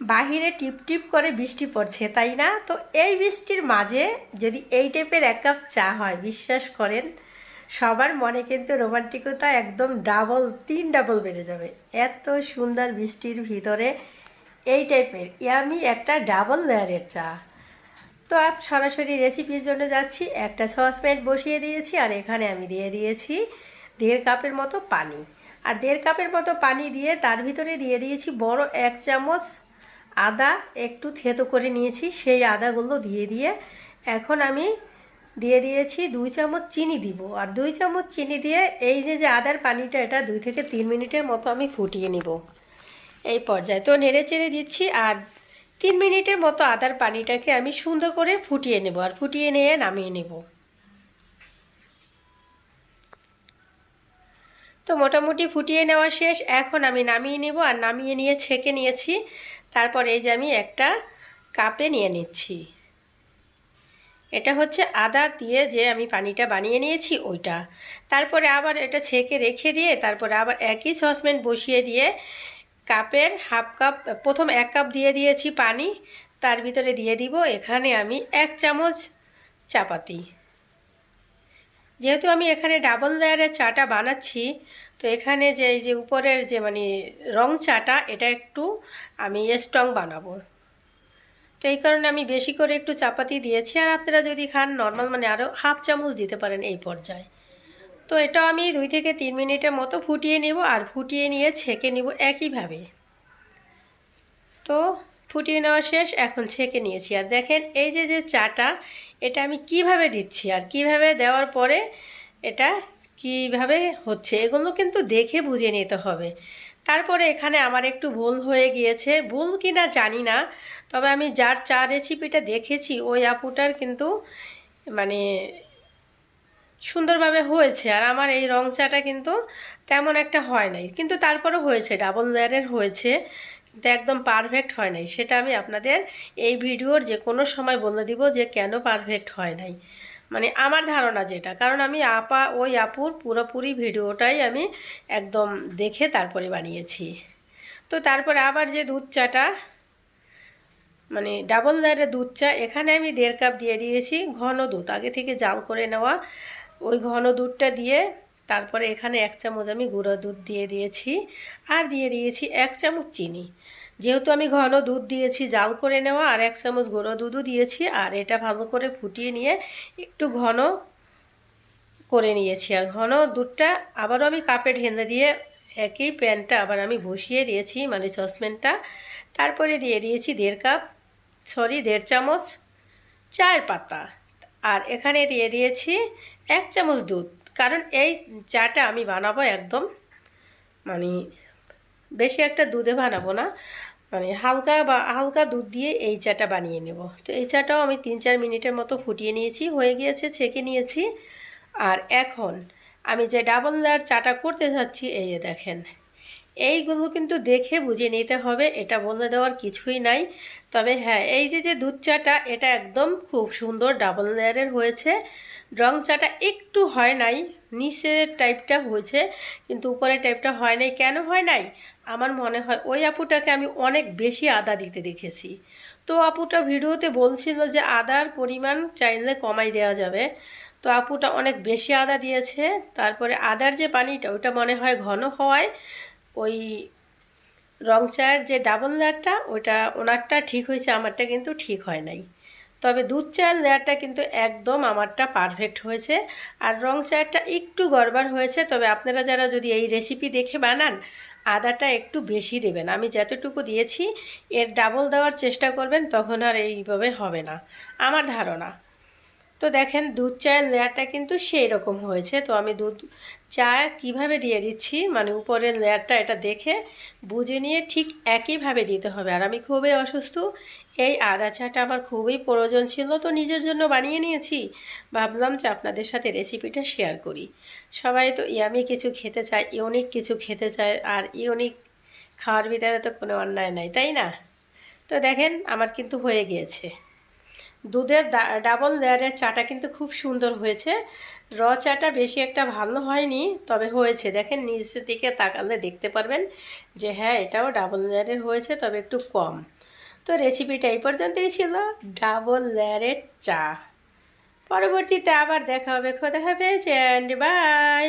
বাহিরে টিপ টিপ করে বৃষ্টি পড়ছে, তাই না? তো এই বৃষ্টির মাঝে যদি এই টাইপের এক কাপ চা হয়, বিশ্বাস করেন, সবার মনে কিন্তু রোমান্টিকতা একদম ডাবল তিন ডাবল বেড়ে যাবে। এত সুন্দর বৃষ্টির ভিতরে এই টাইপের আমি একটা ডাবল লেয়ারের চা। তো আপ সরাসরি রেসিপির জন্য যাচ্ছি, একটা সসপ্যান বসিয়ে দিয়েছি, আর এখানে আমি দিয়ে দিয়েছি দেড় কাপের মতো পানি। আর দেড় কাপের মতো পানি দিয়ে তার ভিতরে দিয়ে দিয়েছি বড় এক চামচ আদা একটু থেতো করে নিয়েছি, সেই আদাগুলো দিয়ে দিয়ে এখন আমি দিয়ে দিয়েছি দুই চামচ চিনি দিব। আর দুই চামচ চিনি দিয়ে এই যে যে আদার পানিটা, এটা দুই থেকে তিন মিনিটের মতো আমি ফুটিয়ে নিব। এই পর্যায়ে তো নেড়ে চেড়ে দিচ্ছি, আর তিন মিনিটের মতো আদার পানিটাকে আমি সুন্দর করে ফুটিয়ে নেব, আর ফুটিয়ে নিয়ে নামিয়ে নেব। তো মোটামুটি ফুটিয়ে নেওয়া শেষ, এখন আমি নামিয়ে নেব, আর নামিয়ে নিয়ে ছেঁকে নিয়েছি। তারপর এই যে আমি একটা কাপে নিয়ে নিচ্ছি। এটা হচ্ছে আদা দিয়ে যে আমি পানিটা বানিয়ে নিয়েছি ওইটা। তারপরে আবার এটা ছেঁকে রেখে দিয়ে তারপরে আবার একই সসপ্যান বসিয়ে দিয়ে কাপের হাফ কাপ, প্রথম এক কাপ দিয়ে দিয়েছি পানি, তার ভিতরে দিয়ে দিব এখানে আমি এক চামচ চাপাতি। যেহেতু আমি এখানে ডাবল লেয়ারের চাটা বানাচ্ছি তো এখানে যে, এই যে উপরের যে মানে রং চাটা, এটা একটু আমি স্ট্রং বানাবো। তো এই কারণে আমি বেশি করে একটু চাপাতি দিয়েছি। আর আপনারা যদি খান নর্মাল মানে আরও হাফ চামচ দিতে পারেন এই পর্যায়ে। তো এটা আমি দুই থেকে তিন মিনিটের মতো ফুটিয়ে নেব আর ফুটিয়ে নিয়ে ছেঁকে নিব একইভাবে। তো ফুটিয়ে নেওয়া শেষ, এখন ছেঁকে নিয়েছি। আর দেখেন, এই যে যে চাটা, এটা আমি কীভাবে দিচ্ছি? আর কীভাবে দেওয়ার পরে এটা কীভাবে হচ্ছে এগুলো কিন্তু দেখে বুঝে নিতে হবে। তারপরে এখানে আমার একটু ভুল হয়ে গিয়েছে। ভুল কি না জানি না, তবে আমি যার চা রেসিপিটা দেখেছি, ওই আপুটার কিন্তু মানে সুন্দরভাবে হয়েছে। আর আমার এই রং চাটা কিন্তু তেমন একটা হয় নাই। কিন্তু তারপরে হয়েছে ডাবল লেয়ারের হয়েছে। কিন্তু একদম পারফেক্ট হয় নাই। সেটা আমি আপনাদের এই ভিডিওর যে কোনো সময় বলে দিব যে কেন পারফেক্ট হয় নাই। মানে আমার ধারণা যেটা। কারণ আমি আপা, ওই আপুর পুরোপুরি ভিডিওটাই আমি একদম দেখে তারপরে বানিয়েছি। তো তারপরে আবার যে দুধ চাটা মানে ডাবল লেয়ারের দুধ চা, এখানে আমি দেড় কাপ দিয়ে দিয়েছি ঘন দুধ। আগে থেকে জাল করে নেওয়া ওই ঘন দুধটা দিয়ে তারপরে এখানে এক চামচ আমি গুঁড়ো দুধ দিয়ে দিয়েছি। আর দিয়ে দিয়েছি এক চামচ চিনি। যেহেতু আমি ঘন দুধ দিয়েছি, জাল করে নেওয়া আর এক চামচ গুঁড়ো দুধও দিয়েছি আর এটা ভালো করে ফুটিয়ে নিয়ে একটু ঘন করে নিয়েছি। আর ঘন দুধটা আবারও আমি কাপে ঢেলে দিয়ে একই প্যানটা আবার আমি বসিয়ে দিয়েছি মানে সসপ্যানটা। তারপরে দিয়ে দিয়েছি দেড় কাপ, সরি, দেড় চামচ চায়ের পাতা। আর এখানে দিয়ে দিয়েছি এক চামচ দুধ, কারণ এই চাটা আমি বানাবো একদম মানে বেশি একটা দুধে বানাবো না। মানে হালকা বা হালকা দুধ দিয়ে এই চাটা বানিয়ে নেব। তো এই চাটাও আমি তিন চার মিনিটের মতো ফুটিয়ে নিয়েছি, হয়ে গিয়েছে, ছেঁকে নিয়েছি। আর এখন আমি যে ডাবল লেয়ার চাটা করতে যাচ্ছি, এই দেখেন। এইগুলো কিন্তু দেখে বুঝে নিতে হবে, এটা বলে দেওয়ার কিছুই নাই। তবে হ্যাঁ এই যে যে দুধ চাটা, এটা একদম খুব সুন্দর ডাবল লেয়ারের হয়েছে। রং চাটা একটু হয় নাই, নিচের টাইপটা হয়েছে, কিন্তু উপরের টাইপটা হয় নাই। কেন হয় নাই? আমার মনে হয় ওই আপুটাকে আমি অনেক বেশি আদা দিতে দেখেছি। তো আপুটা ভিডিওতে বলছিল যে আদার পরিমাণ চাইলে কমাই দেওয়া যাবে। তো আপুটা অনেক বেশি আদা দিয়েছে, তারপরে আদার যে পানিটা ওইটা মনে হয় ঘন হওয়ায় ওই রং চায়ের যে ডাবল লেয়ারটা ওইটা ওনারটা ঠিক হয়েছে, আমারটা কিন্তু ঠিক হয় নাই। তবে দুধ চায়ের লেয়ারটা কিন্তু একদম আমারটা পারফেক্ট হয়েছে। আর রং চায়েরটা একটু গড়বার হয়েছে, তবে আপনারা যারা যদি এই রেসিপি দেখে বানান, আদাটা একটু বেশি দেবেন। আমি যতটুকু দিয়েছি, এর ডাবল দেওয়ার চেষ্টা করবেন, তখন আর এইভাবে হবে না। আমার ধারণা। তো দেখেন, দুধ চায়ের লেয়ারটা কিন্তু সেই রকম হয়েছে। তো আমি দুধ চা কীভাবে দিয়ে দিচ্ছি? মানে উপরের লেয়ারটা এটা দেখে বুঝে নিয়ে ঠিক একইভাবে দিতে হবে। আর আমি খুবই অসুস্থ। এই আদা চাটা আমার খুবই প্রয়োজন ছিল। তো নিজের জন্য বানিয়ে নিয়েছি। ভাবলাম যে আপনাদের সাথে রেসিপিটা শেয়ার করি। সবাই তো ইয়ামি কিছু খেতে চায়, ইউনিক কিছু খেতে চায়, আর ইউনিক খাওয়ার ভিতরে তো কোনো অন্যায় নাই, তাই না? তো দেখেন, আমার কিন্তু হয়ে গিয়েছে। দুধের ডাবল লেয়ারের চাটা কিন্তু খুব সুন্দর হয়েছে। র চাটা বেশি একটা ভালো হয়নি, তবে হয়েছে। দেখেন নিচের দিকে তাকালে দেখতে পারবেন যে হ্যাঁ এটাও ডাবল লেয়ারের হয়েছে, তবে একটু কম। তো রেসিপিটা এই পর্যন্তই ছিল, ডাবল লেয়ারের চা। পরবর্তীতে আবার দেখা হবে। খোদা হবে বাই!